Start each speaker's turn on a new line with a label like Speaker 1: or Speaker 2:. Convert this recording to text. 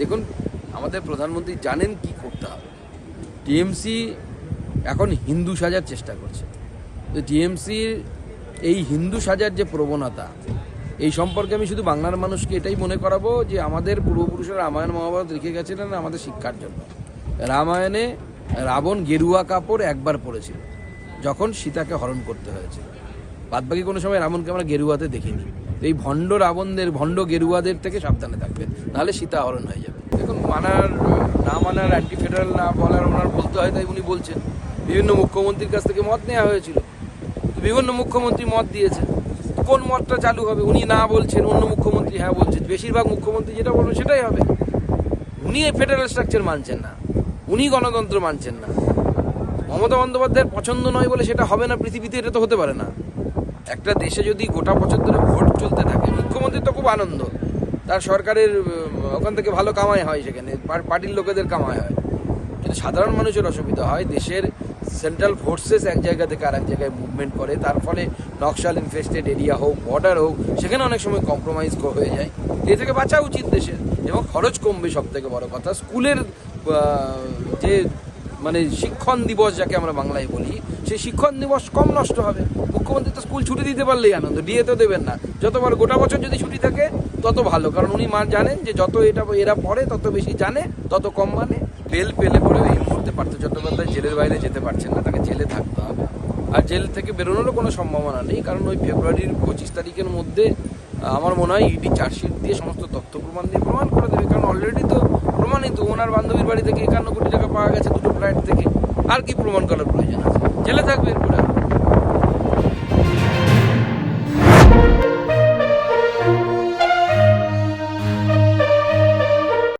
Speaker 1: দেখুন, আমাদের প্রধানমন্ত্রী জানেন কি করতে হবে। টিএমসি এখন হিন্দু সাজার চেষ্টা করছে। তো টিএমসির এই হিন্দু সাজার যে প্রবণতা, এই সম্পর্কে আমি শুধু বাংলার মানুষকে এটাই মনে করাবো যে আমাদের পূর্বপুরুষেরা রামায়ণ, মহাভারত লিখে গেছিলেন আমাদের শিক্ষার জন্য। রামায়ণে রাবণ গেরুয়া কাপড় একবার পরেছিল, যখন সীতাকে হরণ করতে হয়েছিল। বাদবাকি কোনো সময় রাবণকে আমরা গেরুয়াতে দেখিনি। এই ভণ্ড রাবণদের, ভণ্ড গেরুয়াদের থেকে সাবধানে থাকবেন নাহলে সীতা হরণ হয়ে যাবে। দেখুন, মানার, না মানার অ্যান্টি ফেডারেল না বলার ওনার বলতে হয়, তাই উনি বলছেন। বিভিন্ন মুখ্যমন্ত্রীর কাছ থেকে মত নেওয়া হয়েছিল। বিভিন্ন মুখ্যমন্ত্রী মত দিয়েছে কোন মতটা চালু হবে? উনি না বলছেন, অন্য মুখ্যমন্ত্রী হ্যাঁ বলছেন। বেশিরভাগ মুখ্যমন্ত্রী যেটা বলবেন সেটাই হবে। উনি এই ফেডারেল স্ট্রাকচার মানছেন না। উনি গণতন্ত্র মানছেন না। মমতা বন্দ্যোপাধ্যায়ের পছন্দ নয় বলে সেটা হবে না পৃথিবীতে, এটা তো হতে পারে না। একটা দেশে যদি গোটা বছর ধরে ভোট চলতে থাকে, মুখ্যমন্ত্রী তো খুব আনন্দ। তার সরকারের ওখান থেকে ভালো কামাই হয় সেখানে, পার- পার্টির লোকেদের কামাই হয়। কিন্তু সাধারণ মানুষের অসুবিধা হয়, দেশের সেন্ট্রাল ফোর্সেস এক জায়গা থেকে আরেক জায়গায় মুভমেন্ট করে, তার ফলে নকশাল ইনফেস্টেড এরিয়া হোক বর্ডার হোক, সেখানে অনেক সময় কম্প্রোমাইজ হয়ে যায়। এ থেকে বাঁচা উচিত দেশের, এবং খরচ কমবে সব থেকে বড় কথা। স্কুলের যে মানে শিক্ষণ দিবস যাকে আমরা বাংলায় বলি, সেই শিক্ষণ দিবস কম নষ্ট হবে। মুখ্যমন্ত্রী তো স্কুল ছুটি দিতে পারলেই আনন্দ, দিয়ে তো দেবেন না। যতবার গোটা বছর যদি ছুটি থাকে, তত ভালো, কারণ উনি মা জানেন যে যত এটা, এরা পড়ে, তত বেশি জানে, তত কম মানে। বেল পেলে পরে এই মুহূর্তে পার্থ চট্টোপাধ্যায় জেলের বাইরে যেতে পারছেন না, তাকে জেলে থাকতে হবে। আর জেল থেকে বেরোনোরও কোনো সম্ভাবনা নেই, কারণ ওই ফেব্রুয়ারির পঁচিশ তারিখের মধ্যে আমার মনে হয় ইডি চার্জশিট দিয়ে সমস্ত তথ্য প্রমাণ দিয়ে প্রমাণ করে দেবে। কারণ অলরেডি তো প্রমাণিত ওনার বান্ধবীর বাড়ি থেকে একান্ন কোটি টাকা পাওয়া গেছে দুটো ফ্ল্যাট থেকে। আর কি প্রমাণ করার প্রয়োজন আছে? জেলে থাকবে এরপরে।